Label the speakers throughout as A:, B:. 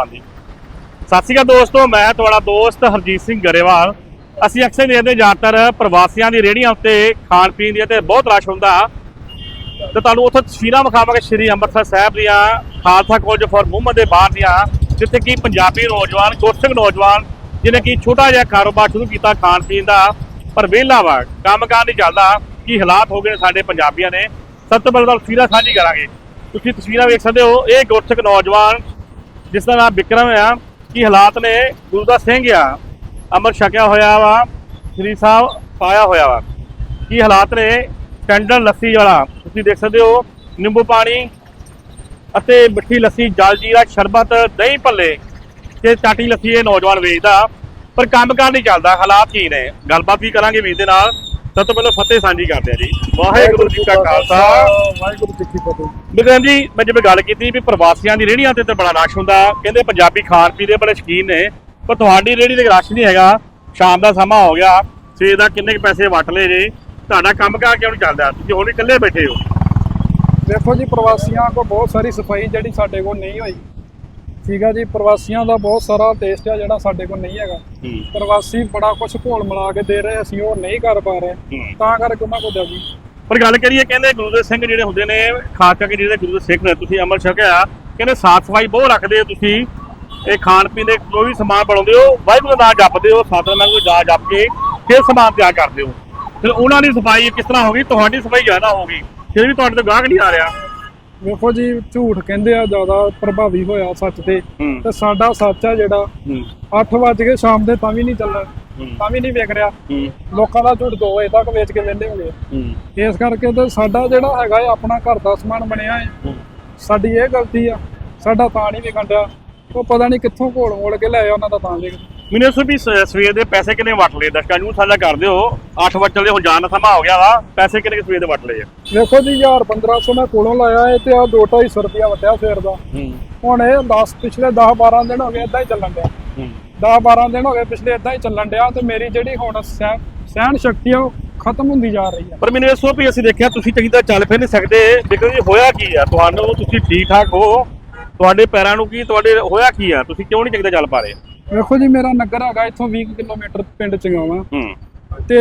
A: ਹਾਂਜੀ। ਸਤਿ ਸ਼੍ਰੀ ਅਕਾਲ ਦੋਸਤੋ, ਮੈਂ ਤੁਹਾਡਾ ਦੋਸਤ ਹਰਜੀਤ ਸਿੰਘ ਗਰੇਵਾਲ। ਅਸੀਂ ਅਕਸਰ ਦੇਖਦੇ ਜ਼ਿਆਦਾਤਰ ਪ੍ਰਵਾਸੀਆਂ ਦੀ ਰੇਹੜੀਆਂ ਉੱਤੇ ਖਾਣ ਪੀਣ ਦੀ ਤੇ ਬਹੁਤ ਰਸ਼ ਹੁੰਦਾ। ਤੇ ਤੁਹਾਨੂੰ ਉੱਥੇ ਤਸਵੀਰਾਂ ਵਿਖਾਵਾਂਗੇ ਸ਼੍ਰੀ ਅੰਮ੍ਰਿਤਸਰ ਸਾਹਿਬ ਦੀਆਂ, ਖਾਲਸਾ ਕਾਲਜ ਫਾਰ ਵੂਮਨ ਦੇ ਬਾਹਰ ਦੀਆਂ, ਜਿੱਥੇ ਕਿ ਪੰਜਾਬੀ ਨੌਜਵਾਨ, ਗੁਰਸਿੱਖ ਨੌਜਵਾਨ, ਜਿਹਨੇ ਕਿ ਛੋਟਾ ਜਿਹਾ ਕਾਰੋਬਾਰ ਸ਼ੁਰੂ ਕੀਤਾ ਖਾਣ ਪੀਣ ਦਾ। ਪਰ ਵਿਹਲਾ ਵਾ ਕੰਮ ਕਾਰ ਨਹੀਂ ਚੱਲਦਾ, ਕੀ ਹਾਲਾਤ ਹੋ ਗਏ ਨੇ ਸਾਡੇ ਪੰਜਾਬੀਆਂ ਨੇ ਸਭ ਤੋਂ ਪਹਿਲਾਂ ਤਸਵੀਰਾਂ ਸਾਂਝੀ ਕਰਾਂਗੇ। ਤੁਸੀਂ ਤਸਵੀਰਾਂ ਵੇਖ ਸਕਦੇ ਹੋ, ਇਹ ਗੁਰਸਿੱਖ ਨੌਜਵਾਨ ਜਿਸ ਦਾ ਨਾਮ ਵਿਕਰਮ ਆ, ਕੀ ਹਾਲਾਤ ਨੇ, ਗੁਰੂ ਦਾ ਸਿੰਘ ਆ, ਅਮਰ ਛਕਿਆ ਹੋਇਆ ਵਾ, ਸ੍ਰੀ ਸਾਹਿਬ ਪਾਇਆ ਹੋਇਆ ਵਾ। ਕੀ ਹਾਲਾਤ ਨੇ, ਟੈਂਡਰ ਲੱਸੀ ਵਾਲਾ, ਤੁਸੀਂ ਦੇਖ ਸਕਦੇ ਹੋ, ਨਿੰਬੂ ਪਾਣੀ ਅਤੇ ਮਿੱਠੀ ਲੱਸੀ, ਜਲ ਜੀਰਾ, ਸ਼ਰਬਤ, ਦਹੀਂ ਭੱਲੇ ਤੇ ਚਾਟੀ ਲੱਸੀ ਇਹ ਨੌਜਵਾਨ ਵੇਚਦਾ, ਪਰ ਕੰਮ ਕਾਰ ਨਹੀਂ ਚੱਲਦਾ, ਹਾਲਾਤ ਕੀ ਨੇ? ਗੱਲਬਾਤ ਵੀ ਕਰਾਂਗੇ ਵੀਰ ਦੇ ਨਾਲ। ਸਭ ਤੋਂ ਪਹਿਲਾਂ ਫਤਿਹ ਸਾਂਝੀ ਕਰਦੇ ਆ ਜੀ। ਵਾਹਿਗੁਰੂ ਜੀ ਕਾ ਖਾਲਸਾ।
B: ਵਾਹਿਗੁਰੂ ਜੀ ਕੀ ਫਤਿਹ।
A: ਬਿਕਰਮ ਜੀ ਮੈਂ ਜਿਵੇਂ ਗੱਲ ਕੀਤੀ ਵੀ ਪ੍ਰਵਾਸੀਆਂ ਦੀ ਰੇਹੜੀਆਂ ਤੇ ਤਾਂ ਬੜਾ ਰਸ਼ ਹੁੰਦਾ। ਕਹਿੰਦੇ ਪੰਜਾਬੀ ਖਾਣ ਪੀਣ ਦੇ ਬੜੇ ਸ਼ੌਕੀਨ ਨੇ ਪਰ ਤੁਹਾਡੀ ਰੇਹੜੀ ਤੇ ਰਸ਼ ਨਹੀਂ ਹੈਗਾ। ਸ਼ਾਮ ਦਾ ਸਮਾਂ ਹੋ ਗਿਆ। ਸਵੇਰ ਦਾ ਕਿੰਨੇ ਕੁ ਪੈਸੇ ਵਟ ਲਏ ਜੇ। ਤੁਹਾਡਾ ਕੰਮ ਕਾਰ ਕਿਉਂ ਨਹੀਂ ਚੱਲਦਾ? ਤੁਸੀਂ ਹੁਣ ਇਕੱਲੇ ਬੈਠੇ ਹੋ।
B: ਦੇਖੋ ਜੀ ਪ੍ਰਵਾਸੀਆਂ ਕੋ ਬਹੁਤ ਸਾਰੀ ਸਫ਼ਾਈ ਜਿਹੜੀ ਸਾਡੇ ਕੋਲ ਨਹੀਂ ਹੋਈ। ਠੀਕ ਆ ਜੀ ਪ੍ਰਵਾਸੀਆਂ ਦਾ ਬਹੁਤ ਸਾਰਾ ਟੇਸਟ ਆ ਜਿਹੜਾ ਸਾਡੇ ਕੋਲ ਨਹੀਂ ਹੈਗਾ। ਪ੍ਰਵਾਸੀ ਬੜਾ ਕੁਝ ਘੋਲ ਮਿਲਾ ਕੇ ਦੇ ਰਹੇ ਅਸੀਂ ਉਹ ਨਹੀਂ ਕਰ ਪਾ ਰਹੇ। ਤਾਂ ਕਰਕੇ ਉਹਨਾਂ ਕੋਲ ਜੀ।
A: ਪਰ ਗੱਲ ਕਰੀਏ ਕਹਿੰਦੇ ਗੁਰੂ ਦੇ ਸਿੰਘ ਜਿਹੜੇ ਹੁੰਦੇ ਨੇ ਖਾਸ ਕਰਕੇ ਜਿਹੜੇ ਗੁਰੂ ਦੇ ਸਿੱਖ ਨੇ ਤੁਸੀਂ ਅਮਲ ਛਕਿਆ ਕਹਿੰਦੇ ਸਾਫ਼ ਸਫ਼ਾਈ ਬਹੁਤ ਰੱਖਦੇ ਹੋ ਤੁਸੀਂ। ਇਹ ਖਾਣ ਪੀਣ ਦੇ ਕੋਈ ਵੀ ਸਮਾਨ ਬਣਾਉਂਦੇ ਹੋ ਵਾਹਿਗੁਰੂ ਦਾ ਨਾਮ ਜਪਦੇ ਹੋ ਸਤਿਨਾਮ ਕੋਈ ਜਾ ਜਪ ਕੇ ਫਿਰ ਸਮਾਨ ਤਿਆਰ ਕਰਦੇ ਹੋ। ਫਿਰ ਉਹਨਾਂ ਦੀ ਸਫ਼ਾਈ ਕਿਸ ਤਰ੍ਹਾਂ ਹੋਗੀ ਤੁਹਾਡੀ ਸਫ਼ਾਈ ਜ਼ਿਆਦਾ ਹੋਗੀ ਫਿਰ ਵੀ ਤੁਹਾਡੇ ਤੋਂ ਗਾਹਕ ਨਹੀਂ ਆ ਰਿਹਾ।
B: ਵੇਖੋ ਜੀ ਝੂਠ ਕਹਿੰਦੇ ਆ ਜ਼ਿਆਦਾ ਪ੍ਰਭਾਵੀ ਹੋਇਆ ਸੱਚ ਤੇ। ਤੇ ਸਾਡਾ ਸੱਚ ਆ ਜਿਹੜਾ
A: ਹੂੰ।
B: 8 ਵਜ ਕੇ ਸ਼ਾਮ ਦੇ ਤਾਂ ਵੀ ਨਹੀਂ ਚੱਲਣਾ। ਤਾਂ ਵੀ ਨਹੀਂ ਵਿਕ ਰਿਹਾ। ਲੋਕਾਂ ਦਾ ਝੂਠ 2 ਵਜੇ ਤੱਕ ਵੇਚ ਕੇ ਵਿਹਲੇ ਹੋ ਗਏ
A: ਹੂੰ।
B: ਇਸ ਕਰਕੇ ਤੇ ਸਾਡਾ ਜਿਹੜਾ ਹੈਗਾ ਆਪਣਾ ਘਰ ਦਾ ਸਮਾਨ ਬਣਿਆ ਹੈ। ਸਾਡੀ ਇਹ ਗਲਤੀ ਆ ਸਾਡਾ ਤਾਂ ਨਹੀਂ ਵਿਕਣ ਡਿਆ। ਉਹ ਪਤਾ ਨਹੀਂ ਕਿੱਥੋਂ ਘੋਲ ਮੋੜ ਕੇ ਲਿਆਇਆ ਉਹਨਾਂ ਦਾ ਤਾਂ ਵਿਕ
A: ਮੈਨੂੰ ਇਸ ਵੀ ਸ- ਸਵੇਰ ਦੇ ਪੈਸੇ ਕਿੰਨੇ ਵਟ ਲਏ? ਦਰਸ਼ਕਾਂ ਨੂੰ ਸਾਡਾ ਕਰ ਦਿਓ। 8 ਵਜੇ ਚੱਲਦੇ ਹੁਣ ਜਾਣ ਦਾ ਸਮਾਂ ਹੋ ਗਿਆ ਵਾ। ਪੈਸੇ ਕਿੰਨੇ ਕੁ ਸਵੇਰ ਦੇ ਵਟ ਲਏ ਆ?
B: ਵੇਖੋ ਜੀ 1000 1500 ਮੈਂ ਕੋਲੋਂ ਲਾਇਆ ਹੈ ਤੇ ਆ 2-250 ਰੁਪਇਆ ਵਟਿਆ ਫੇਰ ਦਾ।
A: ਹੂੰ।
B: ਹੁਣ ਇਹ 10 ਪਿਛਲੇ 10-12 ਦਿਨ ਹੋ ਗਏ ਇਦਾਂ ਹੀ ਚੱਲਣ ਡਿਆ।
A: ਹੂੰ।
B: 10-12 ਦਿਨ ਹੋ ਗਏ ਪਿਛਲੇ ਇਦਾਂ ਹੀ ਚੱਲਣ ਡਿਆ ਤੇ ਮੇਰੀ ਜਿਹੜੀ ਹੁਣ ਸਹਿ- ਸਹਿਣ ਸ਼ਕਤੀ ਆ ਉਹ ਖਤਮ ਹੁੰਦੀ ਜਾ ਰਹੀ ਆ।
A: ਪਰ ਮੈਨੂੰ ਇਹ ਸੋ ਵੀ ਅਸੀਂ ਦੇਖਿਆ ਤੁਸੀਂ ਚੰਗੀ ਤਰ੍ਹਾਂ ਚੱਲ ਫਿਰ ਨਹੀਂ ਸਕਦੇ। ਦੇਖੋ ਜੀ ਹੋਇਆ ਕੀ ਆ? ਤੁਹਾਨੂੰ ਤੁਸੀਂ ਠੀਕ ਠਾਕ ਹੋ। ਤੁਹਾਡੇ ਪੈਰਾਂ ਨੂੰ ਕੀ ਤੁਹਾਡੇ ਹੋਇਆ ਕੀ ਆ? ਤੁਸੀਂ ਕਿਉਂ ਨਹੀਂ ਚੰਗੀ ਤਰ੍ਹਾਂ ਚੱਲ ਪਾ ਰਹੇ?
B: ਵੇਖੋ ਜੀ ਮੇਰਾ ਨਗਰ ਹੈਗਾ ਇੱਥੋਂ 20 ਕਿਲੋਮੀਟਰ ਪਿੰਡ ਚੰਗਾਵਾ ਤੇ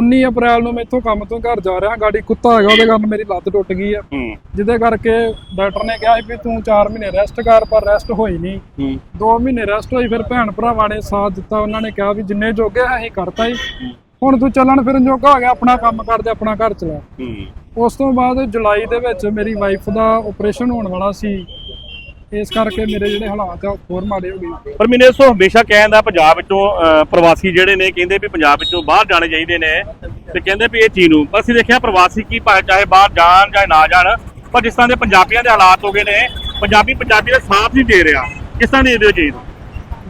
B: 19 ਅਪ੍ਰੈਲ ਨੂੰ ਮੈਂ ਇੱਥੋਂ ਕੰਮ ਤੋਂ ਘਰ ਜਾ ਰਿਹਾ ਗਾੜੀ ਕੁੱਤਾ ਹੈਗਾ ਉਹਦੇ ਕਾਰਨ ਮੇਰੀ ਲੱਤ ਟੁੱਟ ਗਈ ਆ।
A: ਹੂੰ।
B: ਜਿਹਦੇ ਕਰਕੇ ਡਾਕਟਰ ਨੇ ਕਿਹਾ ਵੀ ਤੂੰ 4 ਮਹੀਨੇ ਰੈਸਟ ਕਰ ਪਰ ਰੈਸਟ ਹੋਈ ਨਹੀਂ।
A: ਹੂੰ।
B: 2 ਮਹੀਨੇ ਰੈਸਟ ਹੋਈ ਫਿਰ ਭੈਣ ਭਰਾਵਾਂ ਨੇ ਸਾਥ ਦਿੱਤਾ ਉਹਨਾਂ ਨੇ ਕਿਹਾ ਵੀ ਜਿੰਨੇ ਜੋਗੇ ਅਸੀਂ ਕਰਤਾ ਹੀ। ਹੁਣ ਤੂੰ ਚੱਲਣ ਫਿਰਨ ਜੋਗਾ ਹੋ ਗਿਆ ਆਪਣਾ ਕੰਮ ਕਰ ਤੇ ਆਪਣਾ ਘਰ ਚਲਾ। ਉਸ ਤੋਂ ਬਾਅਦ ਜੁਲਾਈ ਦੇ ਵਿੱਚ ਮੇਰੀ ਵਾਈਫ ਦਾ ਆਪਰੇਸ਼ਨ ਹੋਣ ਵਾਲਾ ਸੀ। ਇਸ ਕਰਕੇ ਮੇਰੇ ਜਿਹੜੇ ਹਾਲਾਤ ਆ ਉਹ ਹੋਰ ਮਾੜੇ ਹੋ ਗਏ।
A: ਪਰ ਮੈਨੂੰ ਇਸ ਹਮੇਸ਼ਾ ਕਹਿੰਦਾ ਪੰਜਾਬ ਵਿੱਚੋਂ ਅਹ, ਪ੍ਰਵਾਸੀ ਜਿਹੜੇ ਨੇ ਕਹਿੰਦੇ ਵੀ ਪੰਜਾਬ ਵਿੱਚੋਂ ਬਾਹਰ ਜਾਣੇ ਚਾਹੀਦੇ ਨੇ ਤੇ ਕਹਿੰਦੇ ਵੀ ਇਹ ਚੀਜ਼ ਨੂੰ। ਪਰ ਅਸੀਂ ਦੇਖਿਆ ਪ੍ਰਵਾਸੀ ਕੀ ਭਾਵੇਂ ਚਾਹੇ ਬਾਹਰ ਜਾਣ ਚਾਹੇ ਨਾ ਜਾਣ ਪਰ ਜਿਸ ਤਰ੍ਹਾਂ ਦੇ ਪੰਜਾਬੀਆਂ ਦੇ ਹਾਲਾਤ ਹੋ ਗਏ ਨੇ ਪੰਜਾਬੀ ਪੰਜਾਬੀ ਦਾ ਸਾਥ ਨਹੀਂ ਦੇ ਰਿਹਾ। ਕਿਸ ਤਰ੍ਹਾਂ ਦੇ ਦਿਓ ਚੀਜ਼ ਨੂੰ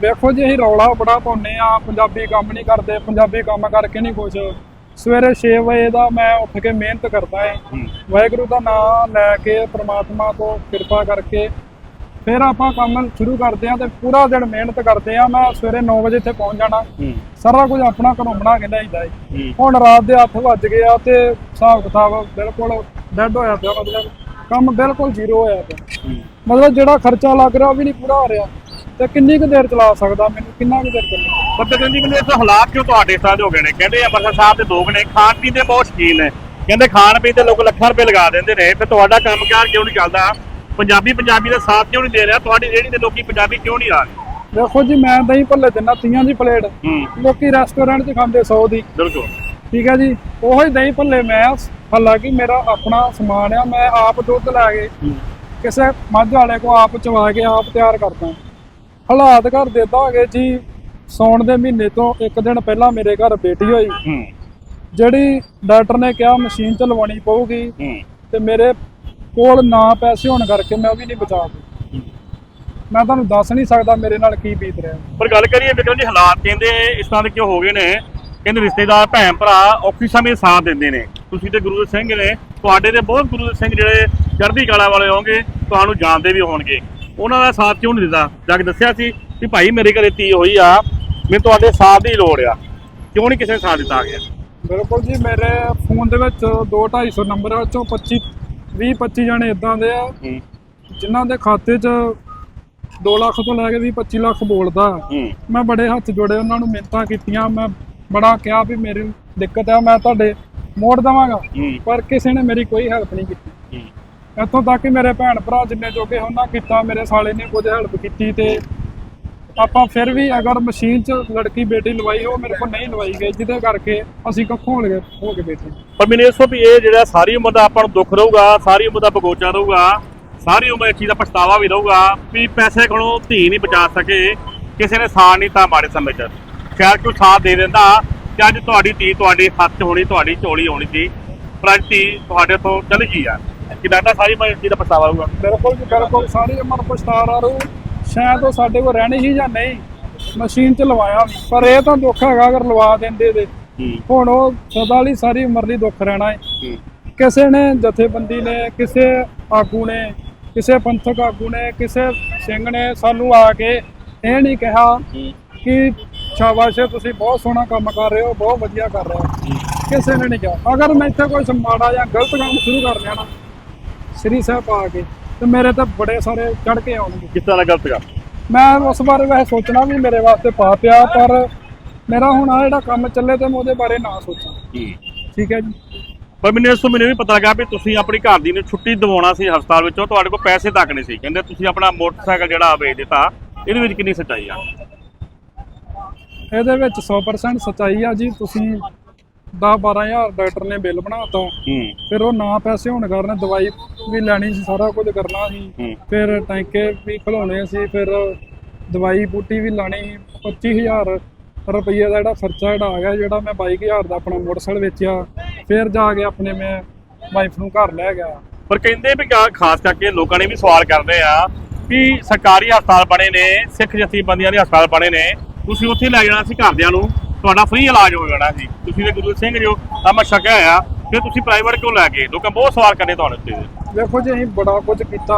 B: ਵੇਖੋ ਜੀ ਅਸੀਂ ਰੌਲਾ ਬੜਾ ਪਾਉਂਦੇ ਆ ਪੰਜਾਬੀ ਕੰਮ ਨਹੀਂ ਕਰਦੇ ਪੰਜਾਬੀ ਕੰਮ ਕਰਕੇ ਨਹੀਂ ਕੁਛ ਸਵੇਰੇ 6 ਵਜੇ ਦਾ ਮੈਂ ਉੱਠ ਕੇ ਮਿਹਨਤ ਕਰਦਾ ਹਾਂ। ਵਾਹਿਗੁਰੂ ਦਾ ਨਾਮ ਲੈ ਕੇ ਪ੍ਰਮਾਤਮਾ ਤੋਂ ਕਿਰਪਾ ਕਰਕੇ ਫਿਰ ਆਪਾਂ ਕੰਮ ਸ਼ੁਰੂ ਕਰਦੇ ਆ ਤੇ ਪੂਰਾ ਦਿਨ ਮਿਹਨਤ ਕਰਦੇ ਆ ਮੈਂ ਸਵੇਰੇ 9 ਵਜੇ ਇੱਥੇ ਪਹੁੰਚ ਜਾਣਾ। ਸਾਰਾ ਕੁਝ ਆਪਣਾ ਘਰੋਂ ਬਣਾ ਕੇ ਲਿਆਈਦਾ ਹੈ। ਹੁਣ ਰਾਤ ਦੇ 8 ਵੱਜ ਗਏ ਆ ਤੇ ਹਿਸਾਬ ਕਿਤਾਬ ਬਿਲਕੁਲ ਡੈਡ ਹੋਇਆ ਪਿਆ ਮਤਲਬ ਕੰਮ ਬਿਲਕੁਲ ਜ਼ੀਰੋ ਹੋਇਆ ਪਿਆ। ਮਤਲਬ ਜਿਹੜਾ ਖਰਚਾ ਲੱਗ ਰਿਹਾ ਉਹ ਵੀ ਨਹੀਂ ਪੂਰਾ ਹੋ ਰਿਹਾ। ਤੇ ਕਿੰਨੀ ਕੁ ਦੇਰ ਚਲਾ ਸਕਦਾ ਮੈਨੂੰ? ਕਿੰਨਾ ਕੁ ਦੇਰ ਚੱਲਣਾ
A: ਪਰ ਤੇ ਕਹਿੰਦੀ ਮੈਨੂੰ ਇਸ ਹਾਲਾਤ ਕਿਉਂ ਤੁਹਾਡੇ ਦੇ ਹੋ ਗਏ ਨੇ? ਕਹਿੰਦੇ ਅੰਮ੍ਰਿਤਸਰ ਸਾਹਿਬ ਦੇ ਲੋਕ ਨੇ ਖਾਣ ਪੀਣ ਦੇ ਬਹੁਤ ਸ਼ੌਕੀਨ ਨੇ। ਕਹਿੰਦੇ ਖਾਣ ਪੀਣ ਤੇ ਲੋਕ ਲੱਖਾਂ ਰੁਪਏ ਲਗਾ ਦਿੰਦੇ ਨੇ। ਤੇ ਤੁਹਾਡਾ ਕੰਮਕਾਰ ਕਿਉਂ ਨਹੀਂ ਚੱਲਦਾ? ਪੰਜਾਬੀ ਪੰਜਾਬੀ ਦਾ ਸਾਥ ਕਿਉਂ ਨਹੀਂ ਦੇ ਰਿਹਾ? ਤੁਹਾਡੀ ਰੇਹੜੀ ਤੇ ਲੋਕੀ ਪੰਜਾਬੀ ਕਿਉਂ ਨਹੀਂ ਆ ਰਹੇ?
B: ਦੇਖੋ ਜੀ ਮੈਂ ਦਹੀਂ ਭੱਲੇ ਦਿੰਦਾ ਤੀਆਂ ਦੀ ਪਲੇਟ।
A: ਹੂੰ।
B: ਲੋਕੀ ਰੈਸਟੋਰੈਂਟ 'ਚ ਖਾਂਦੇ 100 ਦੀ।
A: ਬਿਲਕੁਲ।
B: ਠੀਕ ਹੈ ਜੀ ਉਹੋ ਹੀ ਦਹੀਂ ਭੱਲੇ ਮੈਂ ਹਾਲਾਂਕਿ ਮੇਰਾ ਆਪਣਾ ਸਮਾਨ ਆ ਮੈਂ ਆਪ ਦੁੱਧ ਲੈ ਕੇ ਕਿਸੇ ਮੱਝ ਵਾਲੇ ਕੋ ਆਪ ਚਵਾ ਕੇ ਆਪ ਤਿਆਰ ਕਰਦਾ ਹਾਲਾਤ ਘਰ ਦੇ ਗਏ ਜੀ ਸੌਣ ਦੇ ਮਹੀਨੇ ਤੋਂ ਇੱਕ ਦਿਨ ਪਹਿਲਾਂ ਮੇਰੇ ਘਰ ਬੇਟੀ ਹੋਈ। ਜਿਹੜੀ ਡਾਕਟਰ ਨੇ ਕਿਹਾ ਮਸ਼ੀਨ ਚ ਲਵਾਉਣੀ ਪਊਗੀ ਤੇ ਮੇਰੇ ਕੋਲ ਨਾ ਪੈਸੇ ਹੋਣ ਕਰਕੇ ਮੈਂ ਉਹ ਵੀ ਨਹੀਂ ਬਚਾ ਪਈ ਮੈਂ ਤੁਹਾਨੂੰ ਦੱਸ ਨਹੀਂ ਸਕਦਾ ਮੇਰੇ ਨਾਲ ਕੀ ਬੀਤ ਰਿਹਾ।
A: ਪਰ ਗੱਲ ਕਰੀਏ ਵਿਕਰਮ ਜੀ ਹਾਲਾਤ ਕਹਿੰਦੇ ਇਸ ਤਰ੍ਹਾਂ ਦੇ ਕਿਉਂ ਹੋ ਗਏ ਨੇ? ਕਹਿੰਦੇ ਰਿਸ਼ਤੇਦਾਰ ਭੈਣ ਭਰਾ ਔਖੀ ਸਮੇਂ ਸਾਥ ਦਿੰਦੇ ਨੇ। ਤੁਸੀਂ ਤੇ ਗੁਰੂ ਸਿੰਘ ਨੇ ਤੁਹਾਡੇ ਦੇ ਬਹੁਤ ਗੁਰੂ ਸਿੰਘ ਜਿਹੜੇ ਚੜ੍ਹਦੀ ਕਲਾ ਵਾਲੇ ਹੋਣਗੇ ਤੁਹਾਨੂੰ ਜਾਣਦੇ ਵੀ ਹੋਣਗੇ। ਉਹਨਾਂ ਦਾ ਸਾਥ ਕਿਉਂ ਨਹੀਂ ਦਿੰਦਾ ਜਾ ਕੇ ਦੱਸਿਆ ਸੀ ਵੀ ਭਾਈ ਮੇਰੇ ਘਰੇ ਧੀ ਹੋਈ ਆ ਮੈਨੂੰ ਤੁਹਾਡੇ ਸਾਥ ਦੀ ਲੋੜ ਆ। ਕਿਉਂ ਨਹੀਂ ਕਿਸੇ ਨੇ ਸਾਥ ਦਿੱਤਾ ਗਿਆ?
B: ਬਿਲਕੁਲ ਜੀ ਮੇਰੇ ਫੋਨ ਦੇ ਵਿੱਚ 2 250 ਨੰਬਰ ਆ, ਉਹ ਚੋਂ 25 20 25 ਜਣੇ ਇਦਾਂ ਦੇ ਆ।
A: ਹੂੰ।
B: ਜਿਨ੍ਹਾਂ ਦੇ ਖਾਤੇ 'ਚ 2 ਲੱਖ ਤੋਂ ਲੈ ਕੇ ਵੀ 25 ਲੱਖ ਬੋਲਦਾ।
A: ਹੂੰ।
B: ਮੈਂ ਬੜੇ ਹੱਥ ਜੋੜੇ ਉਹਨਾਂ ਨੂੰ ਮਿੰਤਾਂ ਕੀਤੀਆਂ। ਮੈਂ ਬੜਾ ਕਿਹਾ ਵੀ ਮੇਰੀ ਦਿੱਕਤ ਆ ਮੈਂ ਤੁਹਾਡੇ ਮੋੜ ਦਵਾਂਗਾ।
A: ਹੂੰ।
B: ਪਰ ਕਿਸੇ ਨੇ ਮੇਰੀ ਕੋਈ ਹੈਲਪ ਨਹੀਂ ਕੀਤੀ।
A: ਹੂੰ।
B: ਇੱਥੋਂ ਤੱਕ ਕਿ ਮੇਰੇ ਭੈਣ ਭਰਾ ਜਿੰਨੇ ਜੋਗੇ ਉਹਨਾਂ ਕੀਤਾ ਮੇਰੇ ਸਾਲੇ ਨੇ ਕੁਝ ਹੈਲਪ ਕੀਤੀ ਤੇ ਆਪਾਂ ਫਿਰ ਵੀ ਅਗਰ ਮਸ਼ੀਨ 'ਚ ਲੜਕੀ ਬੇਟੀ ਲਵਾਈ ਉਹ ਮੇਰੇ ਕੋਲ ਨਹੀਂ ਲਵਾਈ ਗਈ ਜਿਹਦੇ ਕਰਕੇ ਅਸੀਂ ਕੱਖੋਂ ਹੋ ਗਏ ਹੋ ਕੇ ਬੈਠੇ
A: ਪਰ ਮੈਨੂੰ ਇਹ ਸੋ ਵੀ ਇਹ ਜਿਹੜਾ ਸਾਰੀ ਉਮਰ ਦਾ ਆਪਾਂ ਨੂੰ ਦੁੱਖ ਰਹੂਗਾ ਸਾਰੀ ਉਮਰ ਦਾ ਬਗੋਚਾ ਰਹੂਗਾ ਸਾਰੀ ਉਮਰ ਇਸ ਚੀਜ਼ ਦਾ ਪਛਤਾਵਾ ਵੀ ਰਹੂਗਾ ਵੀ ਪੈਸੇ ਕੋਲੋਂ ਧੀ ਨਹੀਂ ਬਚਾ ਸਕੇ ਕਿਸੇ ਨੇ ਸਾਥ ਨਹੀਂ ਤਾਂ ਮਾੜੇ ਸਮੇਂ 'ਚ। ਸ਼ਾਇਦ ਕੋਈ ਸਾਥ ਦੇ ਦਿੰਦਾ ਕਿ ਅੱਜ ਤੁਹਾਡੀ ਧੀ ਤੁਹਾਡੇ ਹੱਥ 'ਚ ਹੋਣੀ ਤੁਹਾਡੀ ਝੋਲੀ ਹੋਣੀ ਸੀ ਪਰ ਅੱਜ ਧੀ ਤੁਹਾਡੇ ਤੋਂ ਚਲੀ ਗਈ ਆ। ਕਿ ਲੱਗਦਾ ਸਾਰੀ ਉਮਰ ਇਸ ਚੀਜ਼ ਦਾ ਪਛਤਾਵਾ ਰਹੂਗਾ?
B: ਬਿਲਕੁਲ ਬਿਲਕੁਲ ਸਾਰੀ ਉਮਰ ਪਛਤਾਰਾ ਰੂ ਸ਼ਾਇਦ ਉਹ ਸਾਡੇ ਕੋਲ ਰਹਿਣੀ ਹੀ ਜਾਂ ਨਹੀਂ ਮਸ਼ੀਨ 'ਚ ਲਵਾਇਆ ਵੀ ਪਰ ਇਹ ਤਾਂ ਦੁੱਖ ਹੈਗਾ ਅਗਰ ਲਵਾ ਦਿੰਦੇ ਤੇ। ਹੁਣ ਉਹ ਸਦਾ ਲਈ ਸਾਰੀ ਉਮਰ ਲਈ ਦੁੱਖ ਰਹਿਣਾ ਹੈ। ਕਿਸੇ ਨੇ ਜਥੇਬੰਦੀ ਨੇ ਕਿਸੇ ਆਗੂ ਨੇ ਕਿਸੇ ਪੰਥਕ ਆਗੂ ਨੇ ਕਿਸੇ ਸਿੰਘ ਨੇ ਸਾਨੂੰ ਆ ਕੇ ਇਹ ਨਹੀਂ ਕਿਹਾ ਕਿ ਸ਼ਾਬਾਸ਼ ਤੁਸੀਂ ਬਹੁਤ ਸੋਹਣਾ ਕੰਮ ਕਰ ਰਹੇ ਹੋ ਬਹੁਤ ਵਧੀਆ ਕਰ ਰਹੇ ਹੋ। ਕਿਸੇ ਨੇ ਨਹੀਂ ਕਿਹਾ। ਅਗਰ ਮੈਂ ਇੱਥੇ ਕੋਈ ਮਾੜਾ ਜਾਂ ਗਲਤ ਕੰਮ ਸ਼ੁਰੂ ਕਰ ਲਿਆ ਨਾ ਸ੍ਰੀ ਸਾਹਿਬ ਪਾ ਕੇ ਤੇ ਮੇਰੇ ਤੇ ਬੜੇ ਸਾਰੇ ਚੜ ਕੇ ਆਉਣਗੇ।
A: ਕਿਸ ਤਰ੍ਹਾਂ ਦਾ ਗਲਤ ਗਾ
B: ਮੈਂ ਉਸ ਬਾਰੇ ਵੈਸੇ ਸੋਚਣਾ ਵੀ ਮੇਰੇ ਵਾਸਤੇ ਪਾ ਪਿਆ ਪਰ ਮੇਰਾ ਹੁਣ ਆ ਜਿਹੜਾ ਕੰਮ ਚੱਲੇ ਤੇ ਮੈਂ ਉਹਦੇ ਬਾਰੇ ਨਾ ਸੋਚਾਂ। ਠੀਕ ਹੈ ਜੀ।
A: ਪਰ ਮੈਨੂੰ ਇਸ ਤੋਂ ਮੈਨੂੰ ਵੀ ਪਤਾ ਲੱਗਾ ਵੀ ਤੁਸੀਂ ਆਪਣੀ ਘਰ ਦੀ ਨੂੰ ਛੁੱਟੀ ਦਿਵਾਉਣਾ ਸੀ ਹਸਪਤਾਲ ਵਿੱਚੋਂ ਤੁਹਾਡੇ ਕੋਲ ਪੈਸੇ ਤੱਕ ਨਹੀਂ ਸੀ। ਕਹਿੰਦੇ ਤੁਸੀਂ ਆਪਣਾ ਮੋਟਰਸਾਈਕਲ ਜਿਹੜਾ ਵੇਚ ਦਿੱਤਾ ਇਹਦੇ ਵਿੱਚ ਕਿੰਨੀ ਸੱਚਾਈ ਆ?
B: ਇਹਦੇ ਵਿੱਚ 100% ਸਚਾਈ ਆ ਜੀ ਤੁਸੀਂ 10 12000 ਡਾਕਟਰ ਨੇ ਬਿੱਲ ਬਣਾਤਾ।
A: ਹੂੰ।
B: ਫਿਰ ਉਹ ਨਾ ਪੈਸੇ ਹੋਣ ਕਾਰਨ ਦਵਾਈ ਵੀ ਲੈਣੀ ਸੀ ਸਾਰਾ ਕੁਝ ਕਰਨਾ ਸੀ। ਫਿਰ ਟੈਂਕੇ ਵੀ ਖਲਾਉਣੇ ਸੀ ਫਿਰ ਦਵਾਈ ਬੂਟੀ ਵੀ ਲਾਣੀ 25000 ਰੁਪਈਏ ਦਾ ਜਿਹੜਾ ਖਰਚਾ ਜਿਹੜਾ ਆ ਗਿਆ ਜਿਹੜਾ ਮੈਂ 22000 ਦਾ ਆਪਣਾ ਮੋਟਰਸਾਈਕਲ ਵੇਚਿਆ। ਫਿਰ ਜਾ ਕੇ ਆਪਣੇ ਮੈਂ ਵਾਈਫ ਨੂੰ ਘਰ ਲੈ ਗਿਆ।
A: ਪਰ ਕਹਿੰਦੇ ਵੀ ਖਾਸ ਕਰਕੇ ਲੋਕਾਂ ਨੇ ਵੀ ਸਵਾਲ ਕਰਦੇ ਆ ਵੀ ਸਰਕਾਰੀ ਹਸਪਤਾਲ ਬਣੇ ਨੇ ਸਿੱਖ ਜਥੇਬੰਦੀਆਂ ਦੇ ਹਸਪਤਾਲ ਬਣੇ ਨੇ ਤੁਸੀਂ ਉੱਥੇ ਲੈ ਜਾਣਾ ਸੀ ਘਰਦਿਆਂ ਨੂੰ? ਤੁਹਾਡਾ ਫ੍ਰੀ ਇਲਾਜ ਹੋ ਜਾਣਾ ਸੀ ਤੁਸੀਂ ਤੇ ਗੁਰੂ ਸਿੰਘ ਜੋ ਅਮਰ ਛਕਿਆ ਆ ਫਿਰ ਤੁਸੀਂ ਪ੍ਰਾਈਵੇਟ ਕਿਉਂ ਲੈ ਗਏ ਲੋਕਾਂ ਬਹੁਤ ਸਵਾਲ ਕਰਦੇ ਤੁਹਾਡੇ ਉੱਤੇ।
B: ਦੇਖੋ ਜੀ ਅਸੀਂ ਬੜਾ ਕੁਝ ਕੀਤਾ।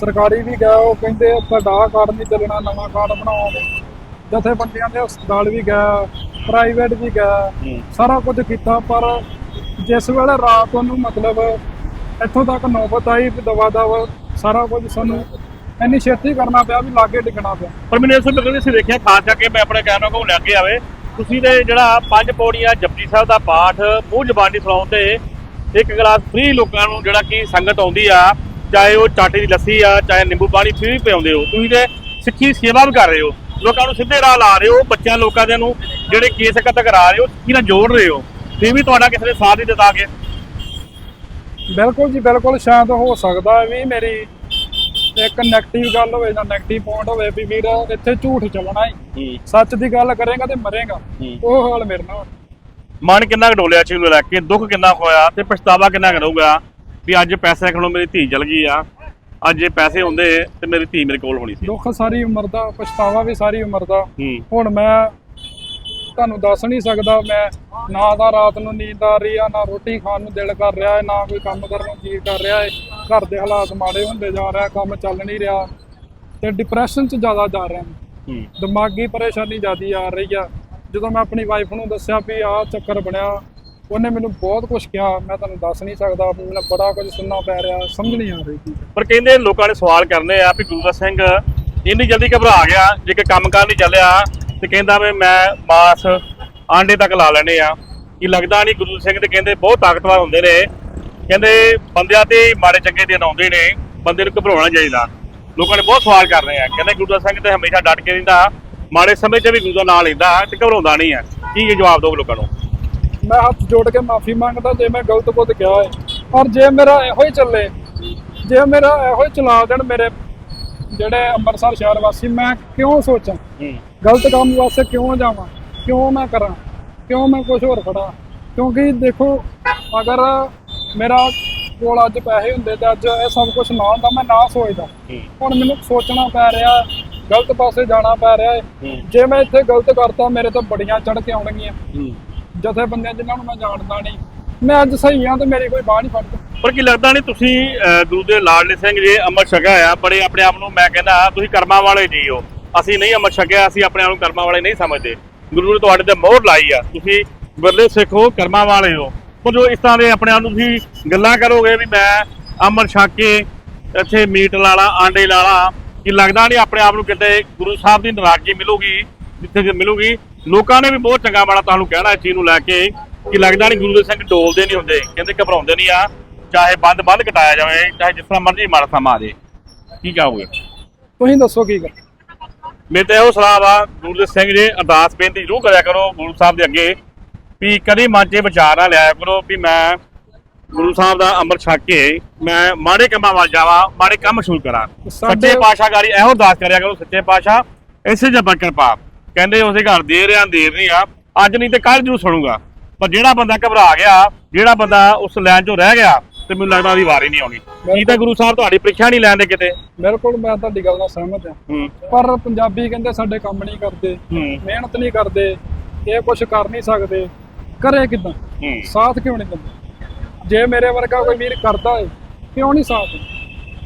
B: ਸਰਕਾਰੀ ਵੀ ਗਿਆ ਉਹ ਕਹਿੰਦੇ ਤੁਹਾਡਾ ਕਾਰਡ ਨਹੀਂ ਚੱਲਣਾ ਨਵਾਂ ਕਾਰਡ ਬਣਾਓ। ਜਥੇਬੰਦੀਆਂ ਦੇ ਹਸਪਤਾਲ ਵੀ ਗਿਆ ਪ੍ਰਾਈਵੇਟ ਵੀ ਗਿਆ ਸਾਰਾ ਕੁਝ ਕੀਤਾ ਪਰ ਜਿਸ ਵੇਲੇ ਰਾਤ ਨੂੰ ਮਤਲਬ ਇੱਥੋਂ ਤੱਕ ਨੌਬਤ ਆਈ ਵੀ ਦਵਾ ਦਵਾ ਸਾਰਾ ਕੁਝ ਸਾਨੂੰ ਇੰਨੀ ਛੇਤੀ ਕਰਨਾ ਪਿਆ ਵੀ ਲਾਗੇ ਡਿੱਗਣਾ ਪਿਆ।
A: ਪਰ ਮੈਨੂੰ ਇਸ ਵੇਲੇ ਅਸੀਂ ਦੇਖਿਆ ਖਾਸ ਕਰਕੇ ਮੈਂ ਆਪਣੇ ਕੈਮਰਾ ਕੋਲ ਲੈ ਕੇ ਆਵੇ। ਤੁਸੀਂ ਦੇ ਜਿਹੜਾ ਪੰਜ ਪੌੜੀਆਂ ਜਪਜੀ ਸਾਹਿਬ ਦਾ ਪਾਠ ਮੂੰਹ ਜ਼ਬਾਨੀ ਸੁਣਾਉਣ ਤੇ ਇੱਕ ਗਲਾਸ ਫ੍ਰੀ ਲੋਕਾਂ ਨੂੰ ਜਿਹੜਾ ਕਿ ਸੰਗਤ ਆਉਂਦੀ ਆ, ਚਾਹੇ ਉਹ ਚਾਟੇ ਦੀ ਲੱਸੀ ਆ, ਚਾਹੇ ਨਿੰਬੂ ਪਾਣੀ ਫ੍ਰੀ ਪਿਆਉਂਦੇ ਹੋ। ਤੁਸੀਂ ਤੇ ਸਿੱਖੀ ਸੇਵਾ ਵੀ ਕਰ ਰਹੇ ਹੋ। ਲੋਕਾਂ ਨੂੰ ਸਿੱਧੇ ਰਾਹ ਲਾ ਰਹੇ ਹੋ, ਬੱਚਿਆਂ, ਲੋਕਾਂ ਦੇ ਨੂੰ ਜਿਹੜੇ ਕੇਸ ਇਕੱਠਾ ਕਰਾ ਰਹੇ ਹੋ, ਸਿੱਖੀ ਨਾਲ ਜੋੜ ਰਹੇ ਹੋ। ਤੇ ਵੀ ਤੁਹਾਡਾ ਕਿਸੇ ਨੇ ਸਾਥ ਨਹੀਂ ਦਿੱਤਾ ਕੇ
B: ਬਿਲਕੁਲ ਜੀ, ਬਿਲਕੁਲ ਸ਼ਾਂਤ ਹੋ ਸਕਦਾ ਵੀ ਮੇਰੀ ਇੱਕ ਨੈਗੇਟਿਵ ਗੱਲ ਹੋਵੇ ਜਾਂ ਨੈਗੇਟਿਵ ਪੁਆਇੰਟ ਹੋਵੇ ਵੀ ਵੀਰ ਇੱਥੇ ਝੂਠ ਚੱਲਣਾ ਹੈ। ਸੱਚ ਦੀ ਗੱਲ ਕਰੇਗਾ ਤੇ ਮਰੇਗਾ। ਉਹ ਹਾਲ ਮੇਰੇ ਨਾਲ।
A: ਮਨ ਕਿੰਨਾ ਕੁ ਡੋਲਿਆ ਚੀਜ਼ ਨੂੰ ਲੈ ਕੇ ਦੁੱਖ ਕਿੰਨਾ ਹੋਇਆ ਤੇ ਪਛਤਾਵਾ ਕਿੰਨਾ ਕੁ ਰਹੂਗਾ ਵੀ ਅੱਜ ਪੈਸੇ ਖਣੋ ਮੇਰੀ ਧੀ ਚਲ ਗਈ ਆ ਅੱਜ ਜੇ ਪੈਸੇ ਹੁੰਦੇ ਤੇ ਮੇਰੀ ਧੀ ਮੇਰੇ ਕੋਲ ਹੋਣੀ ਸੀ।
B: ਦੁੱਖ ਸਾਰੀ ਉਮਰ ਦਾ ਪਛਤਾਵਾ ਵੀ ਸਾਰੀ ਉਮਰ ਦਾ। ਹੁਣ ਮੈਂ ਤੁਹਾਨੂੰ ਦੱਸ ਨਹੀਂ ਸਕਦਾ ਮੈਂ ਨਾ ਤਾਂ ਰਾਤ ਨੂੰ ਨੀਂਦ ਆ ਰਹੀ ਆ ਨਾ ਰੋਟੀ ਖਾਣ ਨੂੰ ਦਿਲ ਕਰ ਰਿਹਾ ਹੈ ਨਾ ਕੋਈ ਕੰਮ ਕਰਨ ਨੂੰ ਜੀ ਕਰ ਰਿਹਾ ਹੈ ਘਰ ਦੇ ਹਾਲਾਤ ਮਾੜੇ ਹੁੰਦੇ ਜਾ ਰਿਹਾ ਕੰਮ ਚੱਲ ਨਹੀਂ ਰਿਹਾ ਤੇ ਡਿਪਰੈਸ਼ਨ 'ਚ ਜ਼ਿਆਦਾ ਜਾ ਰਿਹਾ। ਹਾਂ।
A: ਹੂੰ
B: ਦਿਮਾਗੀ ਪਰੇਸ਼ਾਨੀ ਜ਼ਿਆਦੀ ਆ ਰਹੀ ਆ। ਜਦੋਂ ਮੈਂ ਆਪਣੀ ਵਾਈਫ ਨੂੰ ਦੱਸਿਆ ਵੀ ਆਹ ਚੱਕਰ ਬਣਿਆ ਉਹਨੇ ਮੈਨੂੰ ਬਹੁਤ ਕੁਝ ਕਿਹਾ। ਮੈਂ ਤੁਹਾਨੂੰ ਦੱਸ ਨਹੀਂ ਸਕਦਾ ਮੈਨੂੰ ਬੜਾ ਕੁਝ ਸੁਣਨਾ ਪੈ ਰਿਹਾ ਸਮਝ ਨਹੀਂ ਆ ਰਹੀ। ਕੀ
A: ਪਰ ਕਹਿੰਦੇ ਲੋਕਾਂ ਨੇ ਸਵਾਲ ਕਰਨੇ ਆ ਵੀ ਗੁਰੂਦਾਸ ਸਿੰਘ ਇੰਨੀ ਜਲਦੀ ਘਬਰਾ ਗਿਆ ਜੇ ਕਿ ਕੰਮ ਕਾਰ ਨਹੀਂ ਚੱਲਿਆ ਤੇ ਕਹਿੰਦਾ ਵੀ ਮੈਂ ਮਾਸ ਆਂਡੇ ਤੱਕ ਲਾ ਲੈਣੇ ਆ। ਇਹ ਲੱਗਦਾ ਨਹੀਂ ਗੁਰੂ ਸਿੰਘ ਤੇ ਕਹਿੰਦੇ ਬਹੁਤ ਤਾਕਤਵਰ ਹੁੰਦੇ ਨੇ। ਕਹਿੰਦੇ ਬੰਦਿਆਂ ਤੇ ਮਾੜੇ ਚੰਗੇ ਦਿਨ ਆਉਂਦੇ ਨੇ ਬੰਦੇ ਨੂੰ ਘਬਰਾਉਣਾ ਚਾਹੀਦਾ। ਲੋਕਾਂ ਨੇ ਬਹੁਤ ਸਵਾਲ ਕਰ ਰਹੇ ਆ। ਕਹਿੰਦੇ ਗੁਰੂਦਾਸ ਸਿੰਘ ਤੇ ਹਮੇਸ਼ਾ ਡਟ ਕੇ ਰਹਿੰਦਾ ਮਾੜੇ ਸਮੇਂ 'ਚ ਵੀ ਗੁਰੂ ਦਾ ਨਾਂ ਲੈਂਦਾ ਤੇ ਘਬਰਾਉਂਦਾ ਨਹੀਂ ਆ। ਕੀ ਇਹ ਜਵਾਬ ਦਿਓ ਲੋਕਾਂ ਨੂੰ?
B: ਮੈਂ ਹੱਥ ਜੋੜ ਕੇ ਮਾਫੀ ਮੰਗਦਾ ਜੇ ਮੈਂ ਗਲਤ ਕੁਝ ਕਿਹਾ ਹੈ। ਪਰ ਜੇ ਮੇਰਾ ਇਹੋ ਹੀ ਚੱਲੇ ਜੇ ਮੇਰਾ ਇਹੋ ਹੀ ਚਲਾ ਦੇਣ ਮੇਰੇ ਜਿਹੜੇ ਅੰਮ੍ਰਿਤਸਰ ਸ਼ਹਿਰ ਵਾਸੀ ਮੈਂ ਕਿਉਂ ਸੋਚਾਂ? ਗਲਤ ਕੰਮ ਵਾਸਤੇ ਕਿਉਂ ਜਾਵਾਂ? ਕਿਉਂ ਮੈਂ ਕਰਾਂ? ਕਿਉਂ ਮੈਂ ਕੁਝ ਹੋਰ ਕਰਾਂ? ਕਿਉਂਕਿ ਦੇਖੋ ਅਗਰ ਮੇਰਾ ਕੋਲ ਅੱਜ ਪੈਸੇ ਹੁੰਦੇ ਤੇ ਅੱਜ ਇਹ ਸਭ ਕੁਝ ਨਾ ਹੁੰਦਾ ਮੈਂ ਨਾ ਸੋਚਦਾ। ਹੁਣ ਮੈਨੂੰ ਸੋਚਣਾ ਪੈ ਰਿਹਾ ਗਲਤ ਪਾਸੇ ਜਾਣਾ ਪੈ ਰਿਹਾ ਹੈ। ਜੇ ਮੈਂ ਇੱਥੇ ਗਲਤ ਕਰਤਾ ਮੇਰੇ ਤੋਂ ਬੜੀਆਂ ਚੜ ਕੇ ਆਉਣਗੀਆਂ।
A: ਹੂੰ।
B: ਜਥੇਬੰਦੀਆਂ ਜਿਨ੍ਹਾਂ ਨੂੰ ਮੈਂ ਜਾਣਦਾ ਨਹੀਂ ਮੈਂ ਅੱਜ ਸਹੀ ਹਾਂ ਤੇ ਮੇਰੀ ਕੋਈ ਬਾਹ ਨਹੀਂ ਫੜਦਾ।
A: ਪਰ ਕੀ ਲੱਗਦਾ ਨਹੀਂ ਤੁਸੀਂ ਗੁਰੂ ਦੇ ਲਾਡਲੇ ਸਿੰਘ ਜੀ ਅੰਮ੍ਰਿਤ ਛਕਿਆ ਆ ਬੜੇ ਆਪਣੇ ਆਪ ਨੂੰ ਮੈਂ ਕਹਿੰਦਾ ਤੁਸੀਂ ਕਰਮਾਂ ਵਾਲੇ ਜੀ ਹੋ। ਅਸੀਂ ਨਹੀਂ ਅੰਮ੍ਰਿਤ ਛਕਿਆ ਅਸੀਂ ਆਪਣੇ ਆਪ ਨੂੰ ਕਰਮਾਂ ਵਾਲੇ ਨਹੀਂ ਸਮਝਦੇ। ਗੁਰੂ ਨੇ ਤੁਹਾਡੇ ਤੇ ਮੋਹਰ ਲਾਈ ਆ। ਤੁਸੀਂ ਗੁਰਦੇ ਸਿੱਖ ਹੋ ਕਰਮਾਂ ਵਾਲੇ ਹੋ। ਪਰ ਜੋ ਇਸ ਤਰ੍ਹਾਂ ਦੇ ਆਪਣੇ ਆਪ ਨੂੰ ਤੁਸੀਂ ਗੱਲਾਂ ਕਰੋਗੇ ਵੀ ਮੈਂ ਅੰਮ੍ਰਿਤ ਛਕ ਇੱਥੇ ਮੀਟ ਲਾਲਾ ਆਂਡੇ ਲਾਲਾ ਕਿ ਲੱਗਦਾ ਨਹੀਂ ਆਪਣੇ ਆਪ ਨੂੰ ਕਿਤੇ ਗੁਰੂ ਸਾਹਿਬ ਦੀ ਨਾਰਾਜ਼ਗੀ ਮਿਲੂਗੀ ਜਿੱਥੇ ਜੇ ਮਿਲੂਗੀ। ਲੋਕਾਂ ਨੇ ਵੀ ਬਹੁਤ ਚੰਗਾ ਮਾੜਾ ਤੁਹਾਨੂੰ ਕਹਿਣਾ ਇਸ ਚੀਜ਼ ਨੂੰ ਲੈ ਕੇ ਕਿ ਲੱਗਦਾ ਨਹੀਂ ਗੁਰੂ ਦੇ ਸਿੰਘ ਡੋਲਦੇ ਨਹੀਂ ਹੁੰਦੇ ਕਹਿੰਦੇ ਘਬਰਾਉਂਦੇ ਨਹੀਂ ਆ ਚਾਹੇ ਬੰਦ ਬੰਦ ਕਟਾਇਆ ਜਾਵੇ ਚਾਹੇ ਜਿਸ ਤਰ੍ਹਾਂ ਮਰਜ਼ੀ ਮਾੜਾ ਸਮਾਂ ਆ ਜੇ। ਕੀ ਕਹੋਗੇ?
B: ਤੁਸੀਂ ਦੱਸੋ ਕੀ ਕਰ
A: ਮੇਰੇ ਤੇ ਇਹੋ ਸਲਾਹ ਵਾ ਗੁਰੂ ਦੇ ਸਿੰਘ ਜੀ ਅਰਦਾਸ ਬੇਨਤੀ ਜ਼ਰੂਰ ਕਰਿਆ ਕਰੋ ਗੁਰੂ ਸਾਹਿਬ ਦੇ ਅੱਗੇ। ਵੀ ਕਦੀ ਮਨ 'ਚ ਵਿਚਾਰ ਨਾ ਲਿਆਇਆ ਕਰੋ ਵੀ ਮੈਂ ਗੁਰੂ ਸਾਹਿਬ ਦਾ ਅੰਮ੍ਰਿਤ ਛਕ ਕੇ ਮੈਂ ਮਾੜੇ ਕੰਮਾਂ ਵੱਲ ਜਾਵਾਂ ਮਾੜੇ ਕੰਮ ਸ਼ੁਰੂ ਕਰਾਂ। ਸੱਚੇ ਪਾਤਸ਼ਾਹ ਗਾਰੀ ਇਹੋ ਅਰਦਾਸ ਕਰਿਆ ਕਰੋ ਸੱਚੇ ਪਾਤਸ਼ਾਹ ਇਸੇ ਜਬਰ ਕਿਰਪਾ ਕਹਿੰਦੇ ਉਸੇ ਘਰ ਦੇ ਰਿਆਂ ਦੇਰ ਨਹੀਂ ਆ ਅੱਜ ਨਹੀਂ ਤੇ ਕੱਲ ਜਰੂਰ ਸੁਣੂਗਾ। ਪਰ ਜਿਹੜਾ ਬੰਦਾ ਘਬਰਾ ਗਿਆ ਜਿਹੜਾ ਬੰਦਾ ਉਸ ਲਾਈਨ 'ਚੋਂ ਰਹਿ ਗਿਆ ਤੇ ਮੈਨੂੰ ਲੱਗਦਾ ਉਹਦੀ ਵਾਰੀ ਨਹੀਂ ਆਉਣੀ। ਕੀ ਤਾਂ ਗੁਰੂ ਸਾਹਿਬ ਤੁਹਾਡੀ ਪ੍ਰੀਖਿਆ ਨਹੀਂ ਲੈਂਦੇ ਕਿਤੇ।
B: ਬਿਲਕੁਲ ਮੈਂ ਤੁਹਾਡੀ ਗੱਲ ਨਾਲ ਸਹਿਮਤ ਹਾਂ। ਪਰ ਪੰਜਾਬੀ ਕਹਿੰਦੇ ਸਾਡੇ ਕੰਮ ਨਹੀਂ ਕਰਦੇ ਮਿਹਨਤ ਨਹੀਂ ਕਰਦੇ ਇਹ ਕੁਝ ਕਰ ਨਹੀਂ ਸਕਦੇ। ਕਰੇ ਕਿਦਾਂ?
A: ਹੂੰ।
B: ਸਾਥ ਕਿਉਂ ਨਹੀਂ ਦਿੰਦੇ? ਜੇ ਮੇਰੇ ਵਰਗਾ ਕੋਈ ਵੀਰ ਕਰਦਾ ਹੈ ਕਿਉਂ ਨਹੀਂ ਸਾਥ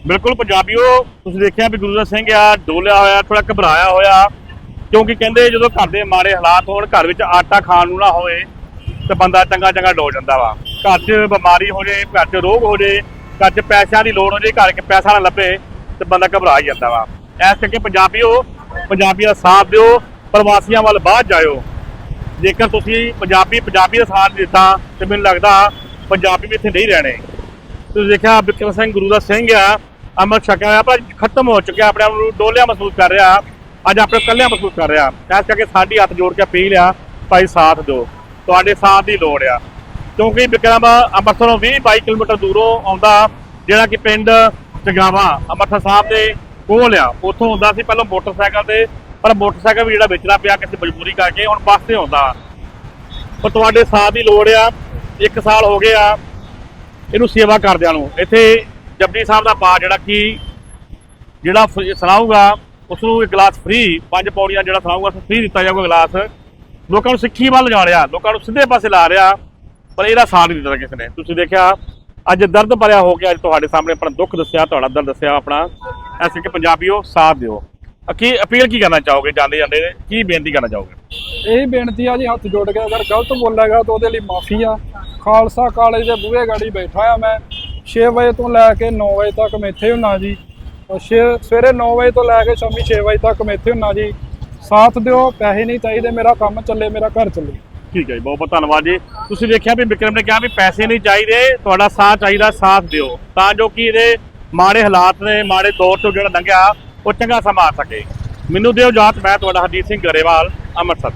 A: ਬਿਲਕੁਲ ਪੰਜਾਬੀਓ ਤੁਸੀਂ ਦੇਖਿਆ ਵੀ ਗੁਰੂ ਦਾ ਸਿੰਘ ਆ ਡੋਲਿਆ ਹੋਇਆ ਥੋੜਾ ਘਬਰਾਇਆ ਹੋਇਆ ਕਿਉਂਕਿ ਕਹਿੰਦੇ ਜਦੋਂ ਘਰ ਦੇ ਮਾੜੇ ਹਾਲਾਤ ਹੋਣ ਘਰ ਵਿੱਚ ਆਟਾ ਖਾਣ ਨੂੰ ਨਾ ਹੋਵੇ ਤੇ ਬੰਦਾ ਚੰਗਾ ਚੰਗਾ ਡੋ ਜਾਂਦਾ ਵਾ। ਘਰ 'ਚ ਬਿਮਾਰੀ ਹੋ ਜੇ ਘਰ 'ਚ ਰੋਗ ਹੋ ਜੇ ਘਰ 'ਚ ਪੈਸਿਆਂ ਦੀ ਲੋੜ ਹੋ ਜੇ ਘਰ 'ਚ ਪੈਸਾ ਨਾ ਲੱਭੇ ਤੇ ਬੰਦਾ ਘਬਰਾ ਹੀ ਜਾਂਦਾ ਵਾ। ਇਸ ਕਰਕੇ ਪੰਜਾਬੀਓ ਪੰਜਾਬੀਆਂ ਦਾ ਸਾਥ ਦਿਓ ਪ੍ਰਵਾਸੀਆਂ ਵੱਲ ਬਾਅਦ ਜਾਇਓ। ਜੇਕਰ ਤੁਸੀਂ ਪੰਜਾਬੀ ਪੰਜਾਬੀ ਦਾ ਸਾਥ ਦਿੱਤਾ ਤੇ ਮੈਨੂੰ ਲੱਗਦਾ ਪੰਜਾਬੀ ਵੀ ਇੱਥੇ ਨਹੀਂ ਰਹਿਣੇ। ਤੁਸੀਂ ਦੇਖਿਆ ਬਿਕਰਮ ਸਿੰਘ ਗੁਰੂ ਦਾ ਸਿੰਘ ਆ, ਅਮਰ ਛਕਿਆ ਹੋਇਆ, ਪਰ ਖਤਮ ਹੋ ਚੁੱਕਿਆ, ਆਪਣੇ ਆਪ ਨੂੰ ਡੋਲਿਆ ਮਹਿਸੂਸ ਕਰ ਰਿਹਾ। ਅੱਜ ਆਪਣੇ ਕੱਲਿਆ ਮਹਿਸੂਸ ਕਰ ਰਿਹਾ। ਇਸ ਕਰਕੇ ਸਾਡੀ ਹੱਥ ਜੋੜ ਕੇ ਅਪੀਲ ਆ, ਭਾਈ ਸਾਥ ਦਿਓ। ਤੁਹਾਡੇ ਸਾਥ ਦੀ ਲੋੜ ਆ। ਕਿਉਂਕਿ ਬਿਕਰਮ ਅੰਮ੍ਰਿਤਸਰੋਂ 20 22 ਕਿਲੋਮੀਟਰ ਦੂਰੋਂ ਆਉਂਦਾ, ਜਿਹੜਾ ਕਿ ਪਿੰਡ ਚਗਾਵਾ ਅੰਮ੍ਰਿਤਸਰ ਸਾਹਿਬ ਦੇ ਕੋਲ ਆ। ਉੱਥੋਂ ਆਉਂਦਾ ਸੀ ਪਹਿਲਾਂ ਮੋਟਰਸਾਈਕਲ ਤੇ ਪਰ ਮੋਟਰਸਾਈਕਲ ਵੀ ਜਿਹੜਾ ਵੇਚਣਾ ਪਿਆ ਕਿਸੇ ਮਜਬੂਰੀ ਕਰਕੇ ਹੁਣ ਬੱਸ ਤੇ ਆਉਂਦਾ। ਪਰ ਤੁਹਾਡੇ ਸਾਥ ਦੀ ਲੋੜ ਆ, ਇੱਕ ਸਾਲ ਹੋ ਗਏ ਆ ਇਹਨੂੰ ਸੇਵਾ ਕਰਦਿਆਂ ਨੂੰ। ਇੱਥੇ ਜਪਜੀ ਸਾਹਿਬ ਦਾ ਪਾਠ ਜਿਹੜਾ ਕਿ ਜਿਹੜਾ ਫ- ਸੁਣਾਊਗਾ ਉਸ ਨੂੰ ਇੱਕ ਗਲਾਸ ਫ੍ਰੀ ਪੰਜ ਪੌੜੀਆਂ ਜਿਹੜਾ ਸੁਣਾਊਗਾ ਉਸ ਫ੍ਰੀ ਦਿੱਤਾ ਜਾਊਗਾ ਗਲਾਸ। ਲੋਕਾਂ ਨੂੰ ਸਿੱਖੀ ਵੱਲ ਲਿਜਾ ਰਿਹਾ, ਲੋਕਾਂ ਨੂੰ ਸਿੱਧੇ ਪਾਸੇ ਲਾ ਰਿਹਾ, ਪਰ ਇਹਦਾ ਸਾਥ ਨਹੀਂ ਦਿੱਤਾ ਕਿਸੇ ਨੇ। ਤੁਸੀਂ ਦੇਖਿਆ, ਅੱਜ ਦਰਦ ਭਰਿਆ ਹੋ ਕੇ ਅੱਜ ਤੁਹਾਡੇ ਸਾਹਮਣੇ ਆਪਣਾ ਦੁੱਖ ਦੱਸਿਆ, ਤੁਹਾਡਾ ਦਰਦ ਦੱਸਿਆ ਆਪਣਾ। ਐਸੇ ਕਿ ਪੰਜਾਬੀਓ, ਸਾਥ ਦਿਓ। ਕੀ ਅਪੀਲ ਕੀ ਕਰਨਾ ਚਾਹੋਗੇ ਜਾਂਦੇ ਜਾਂਦੇ ਕੀ ਬੇਨਤੀ ਕਰਨਾ ਚਾਹੋਗੇ?
B: ਇਹ ਬੇਨਤੀ ਆ ਜੀ ਹੱਥ ਜੋੜ ਕੇ ਅਗਰ ਗਲਤ ਬੋਲੇਗਾ ਤਾਂ ਉਹਦੇ ਲਈ ਮਾਫੀ ਆ। ਖਾਲਸਾ ਕਾਲਜ ਦੇ ਬੂਹੇ ਗਾੜੀ ਬੈਠਾ ਆ ਮੈਂ। 6 ਵਜੇ ਤੋਂ ਲੈ ਕੇ 9 ਵਜੇ ਤੱਕ ਮੈਂ ਇੱਥੇ ਹੁੰਨਾ ਜੀ। ਸਵੇਰੇ 9 ਵਜੇ ਤੋਂ ਲੈ ਕੇ ਸ਼ਾਮੀ 6 ਵਜੇ ਤੱਕ ਮੈਂ ਇੱਥੇ ਹੁੰਨਾ ਜੀ। ਸਾਥ ਦਿਓ ਪੈਸੇ ਨਹੀਂ ਚਾਹੀਦੇ ਮੇਰਾ ਕੰਮ ਚੱਲੇ ਮੇਰਾ ਘਰ ਚੱਲੇ।
A: ਠੀਕ ਹੈ ਜੀ ਬਹੁਤ ਬਹੁਤ ਧੰਨਵਾਦ ਜੀ। ਤੁਸੀਂ ਦੇਖਿਆ ਵੀ ਵਿਕਰਮ ਨੇ ਕਿਹਾ ਵੀ ਪੈਸੇ ਨਹੀਂ ਚਾਹੀਦੇ ਤੁਹਾਡਾ ਸਾਥ ਚਾਹੀਦਾ ਸਾਥ ਦਿਓ। ਤਾਂ ਜੋ ਕਿ ਇਹਦੇ ਮਾੜੇ ਹਾਲਾਤ ਨੇ ਮਾੜੇ ਦੌਰ ਤੋਂ ਜਿਹੜਾ ਲੰਘਿਆ ਉਹ ਚੰਗਾ ਸਮਾਂ ਆ ਸਕੇ। ਮੈਨੂੰ ਦਿਓ ਜਾਤ ਮੈਂ ਤੁਹਾਡਾ ਹਰਜੀਤ ਸਿੰਘ ਗਰੇਵਾਲ ਅੰਮ੍ਰਿਤਸਰ